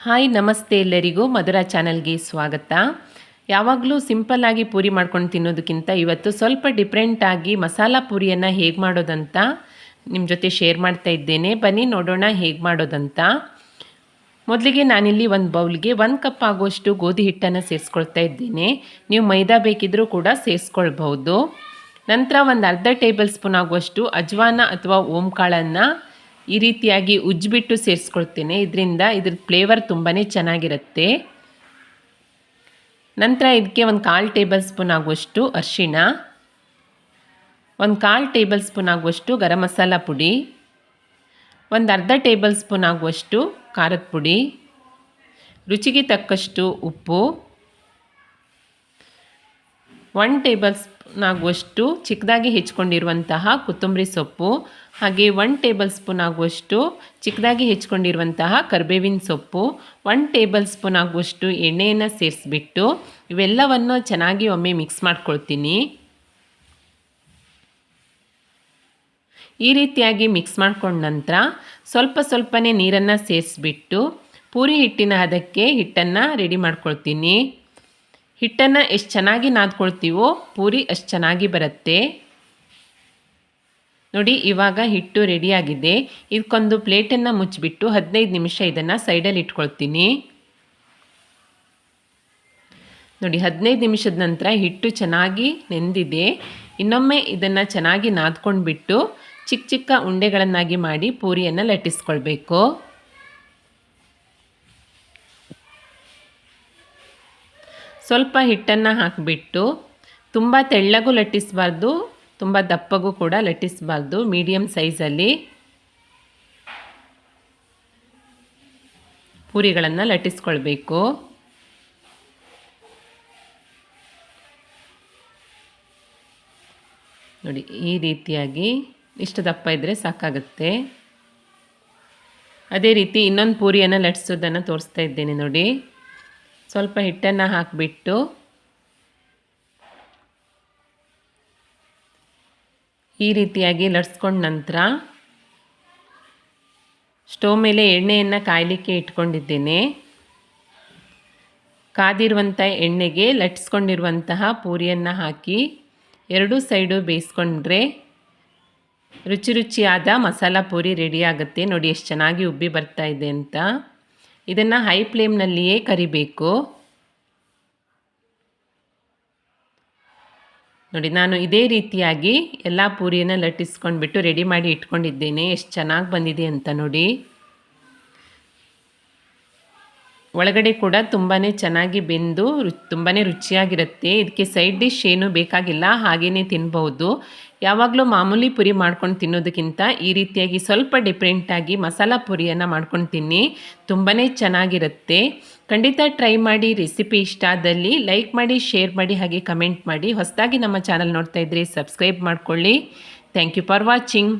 Hi, ನಮಸ್ತೆ ಎಲ್ಲರಿಗೂ ಮಧುರಾ ಚಾನಲ್ಗೆ ಸ್ವಾಗತ. ಯಾವಾಗಲೂ ಸಿಂಪಲ್ಲಾಗಿ ಪೂರಿ ಮಾಡ್ಕೊಂಡು ತಿನ್ನೋದಕ್ಕಿಂತ ಇವತ್ತು ಸ್ವಲ್ಪ ಡಿಫ್ರೆಂಟಾಗಿ ಮಸಾಲ ಪೂರಿಯನ್ನು ಹೇಗೆ ಮಾಡೋದಂತ ನಿಮ್ಮ ಜೊತೆ ಶೇರ್ ಮಾಡ್ತಾ ಇದ್ದೇನೆ. ಬನ್ನಿ, ನೋಡೋಣ ಹೇಗೆ ಮಾಡೋದಂತ. ಮೊದಲಿಗೆ ನಾನಿಲ್ಲಿ ಒಂದು ಬೌಲ್ಗೆ ಒಂದು ಕಪ್ ಆಗುವಷ್ಟು ಗೋಧಿ ಹಿಟ್ಟನ್ನು ಸೇರಿಸ್ಕೊಳ್ತಾ ಇದ್ದೇನೆ. ನೀವು ಮೈದಾ ಬೇಕಿದ್ದರೂ ಕೂಡ ಸೇರಿಸ್ಕೊಳ್ಬಹುದು. ನಂತರ ಒಂದು ಅರ್ಧ ಟೇಬಲ್ ಸ್ಪೂನ್ ಆಗುವಷ್ಟು ಅಜ್ವಾನ ಅಥವಾ ಓಂಕಾಳನ್ನು ಈ ರೀತಿಯಾಗಿ ಉಜ್ಜಿಬಿಟ್ಟು ಸೇರಿಸ್ಕೊಳ್ತೇನೆ. ಇದರಿಂದ ಇದ್ರ ಫ್ಲೇವರ್ ತುಂಬಾ ಚೆನ್ನಾಗಿರುತ್ತೆ. ನಂತರ ಇದಕ್ಕೆ ಒಂದು ಕಾಲು ಟೇಬಲ್ ಸ್ಪೂನ್ ಆಗುವಷ್ಟು ಅರಿಶಿಣ. ಒಂದು ಕಾಲು ಟೇಬಲ್ ಸ್ಪೂನ್ ಆಗುವಷ್ಟು ಗರಂ ಮಸಾಲ ಪುಡಿ. ಒಂದು ಅರ್ಧ ಟೇಬಲ್ ಸ್ಪೂನ್ ಆಗುವಷ್ಟು ಖಾರದ ಪುಡಿ. ರುಚಿಗೆ ತಕ್ಕಷ್ಟು ಉಪ್ಪು. ಒನ್ ಟೇಬಲ್ ಆಗುವಷ್ಟು ಚಿಕ್ಕದಾಗಿ ಹೆಚ್ಕೊಂಡಿರುವಂತಹ ಕೊತ್ತಂಬರಿ ಸೊಪ್ಪು, ಹಾಗೆ ಒನ್ ಟೇಬಲ್ ಸ್ಪೂನ್ ಆಗುವಷ್ಟು ಚಿಕ್ಕದಾಗಿ ಹೆಚ್ಕೊಂಡಿರುವಂತಹ ಕರ್ಬೇವಿನ ಸೊಪ್ಪು ಒನ್ ಟೇಬಲ್ ಸ್ಪೂನ್ ಆಗುವಷ್ಟು ಎಣ್ಣೆಯನ್ನು ಸೇರಿಸ್ಬಿಟ್ಟು ಇವೆಲ್ಲವನ್ನು ಚೆನ್ನಾಗಿ ಒಮ್ಮೆ ಮಿಕ್ಸ್ ಮಾಡ್ಕೊಳ್ತೀನಿ. ಈ ರೀತಿಯಾಗಿ ಮಿಕ್ಸ್ ಮಾಡ್ಕೊಂಡ ನಂತರ ಸ್ವಲ್ಪ ಸ್ವಲ್ಪನೇ ನೀರನ್ನು ಸೇರಿಸ್ಬಿಟ್ಟು ಪೂರಿ ಹಿಟ್ಟಿನ ಅದಕ್ಕೆ ಹಿಟ್ಟನ್ನು ರೆಡಿ ಮಾಡ್ಕೊಳ್ತೀನಿ. ಹಿಟ್ಟನ್ನು ಎಷ್ಟು ಚೆನ್ನಾಗಿ ನಾದ್ಕೊಳ್ತೀವೋ ಪೂರಿ ಅಷ್ಟು ಚೆನ್ನಾಗಿ ಬರುತ್ತೆ. ನೋಡಿ, ಇವಾಗ ಹಿಟ್ಟು ರೆಡಿಯಾಗಿದೆ ಇದಕ್ಕೊಂದು ಪ್ಲೇಟನ್ನು ಮುಚ್ಚಿಬಿಟ್ಟು ಹದಿನೈದು ನಿಮಿಷ ಇದನ್ನು ಸೈಡಲ್ಲಿ ಇಟ್ಕೊಳ್ತೀನಿ. ನೋಡಿ, ಹದಿನೈದು ನಿಮಿಷದ ನಂತರ ಹಿಟ್ಟು ಚೆನ್ನಾಗಿ ನೆಂದಿದೆ. ಇನ್ನೊಮ್ಮೆ ಇದನ್ನು ಚೆನ್ನಾಗಿ ನಾದ್ಕೊಂಡ್ಬಿಟ್ಟು ಚಿಕ್ಕ ಚಿಕ್ಕ ಉಂಡೆಗಳನ್ನಾಗಿ ಮಾಡಿ ಪೂರಿಯನ್ನು ಲಟ್ಟಿಸ್ಕೊಳ್ಬೇಕು. ಸ್ವಲ್ಪ ಹಿಟ್ಟನ್ನು ಹಾಕಿಬಿಟ್ಟು ತುಂಬ ತೆಳ್ಳಗೂ ಲಟ್ಟಿಸಬಾರ್ದು, ತುಂಬ ದಪ್ಪಗೂ ಕೂಡ ಲಟ್ಟಿಸಬಾರ್ದು ಮೀಡಿಯಮ್ ಸೈಜಲ್ಲಿ. ಪೂರಿಗಳನ್ನು ಲಟ್ಟಿಸ್ಕೊಳ್ಬೇಕು. ನೋಡಿ, ಈ ರೀತಿಯಾಗಿ ಇಷ್ಟು ದಪ್ಪ ಇದ್ದರೆ ಸಾಕಾಗುತ್ತೆ. ಅದೇ ರೀತಿ ಇನ್ನೊಂದು ಪೂರಿಯನ್ನು ಲಟ್ಟಿಸೋದನ್ನು ತೋರಿಸ್ತಾ ಇದ್ದೇನೆ ನೋಡಿ. ಸ್ವಲ್ಪ ಹಿಟ್ಟನ್ನು ಹಾಕಿಬಿಟ್ಟು ಈ ರೀತಿಯಾಗಿ ಲಟ್ಸ್ಕೊಂಡ ನಂತರ ಸ್ಟೋವ್ ಮೇಲೆ ಎಣ್ಣೆಯನ್ನು ಕಾಯಲಿಕ್ಕೆ ಇಟ್ಕೊಂಡಿದ್ದೇನೆ. ಕಾದಿರುವಂಥ ಎಣ್ಣೆಗೆ ಲಟ್ಸ್ಕೊಂಡಿರುವಂತಹ ಪೂರಿಯನ್ನು ಹಾಕಿ ಎರಡೂ ಸೈಡು ಬೇಯಿಸ್ಕೊಂಡ್ರೆ ರುಚಿ ರುಚಿಯಾದ ಮಸಾಲ ಪೂರಿ ರೆಡಿಯಾಗುತ್ತೆ ನೋಡಿ, ಎಷ್ಟು ಚೆನ್ನಾಗಿ ಉಬ್ಬಿ ಬರ್ತಾ ಇದೆ ಅಂತ. ಇದನ್ನು ಹೈ ಫ್ಲೇಮ್ನಲ್ಲಿಯೇ ಕರಿಬೇಕು. ನೋಡಿ, ನಾನು ಇದೇ ರೀತಿಯಾಗಿ ಎಲ್ಲ ಪೂರಿಯನ್ನು ಲಟ್ಟಿಸ್ಕೊಂಡ್ಬಿಟ್ಟು ರೆಡಿ ಮಾಡಿ ಇಟ್ಕೊಂಡಿದ್ದೇನೆ. ಎಷ್ಟು ಚೆನ್ನಾಗಿ ಬಂದಿದೆ ಅಂತ ನೋಡಿ. ಒಳಗಡೆ ಕೂಡ ತುಂಬಾ ಚೆನ್ನಾಗಿ ಬೆಂದು ತುಂಬಾ ರುಚಿಯಾಗಿರುತ್ತೆ. ಇದಕ್ಕೆ ಸೈಡ್ ಡಿಶ್ ಏನು ಬೇಕಾಗಿಲ್ಲ ಹಾಗೆಯೇ ತಿನ್ಬೋದು ಯಾವಾಗಲೂ ಮಾಮೂಲಿ ಪುರಿ ಮಾಡ್ಕೊಂಡು ತಿನ್ನೋದಕ್ಕಿಂತ ಈ ರೀತಿಯಾಗಿ ಸ್ವಲ್ಪ ಡಿಫ್ರೆಂಟಾಗಿ ಮಸಾಲ ಪುರಿಯನ್ನು ಮಾಡ್ಕೊಂಡು ತಿನ್ನಿ. ತುಂಬಾ ಚೆನ್ನಾಗಿರುತ್ತೆ. ಖಂಡಿತ ಟ್ರೈ ಮಾಡಿ, ರೆಸಿಪಿ ಇಷ್ಟ ಆದಲ್ಲಿ ಲೈಕ್ ಮಾಡಿ, ಶೇರ್ ಮಾಡಿ, ಹಾಗೆ ಕಮೆಂಟ್ ಮಾಡಿ. ಹೊಸದಾಗಿ ನಮ್ಮ ಚಾನಲ್ ನೋಡ್ತಾ ಇದ್ದರೆ ಸಬ್ಸ್ಕ್ರೈಬ್ ಮಾಡ್ಕೊಳ್ಳಿ. Thank you for watching.